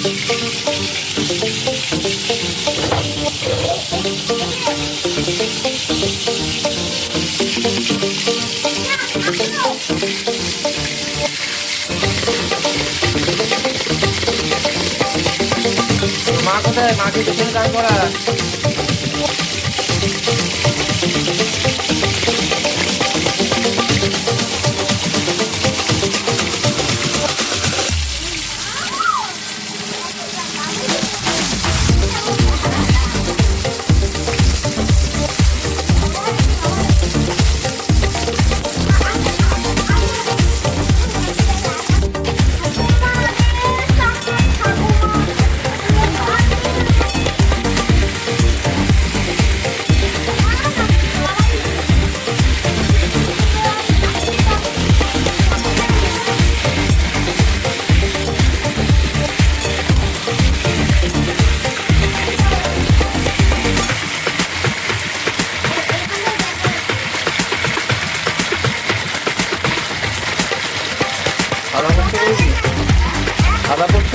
মা কোথায়? মাকে পেছনে দাঁড় করা খাওয়া করছ? খাওয়া করছ?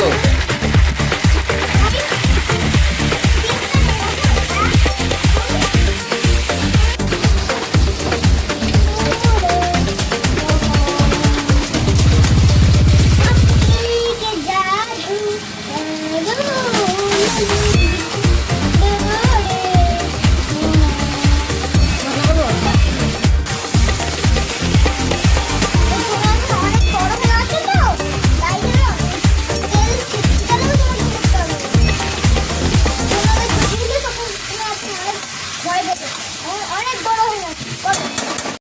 অনেক বড় হয়ে গেছে।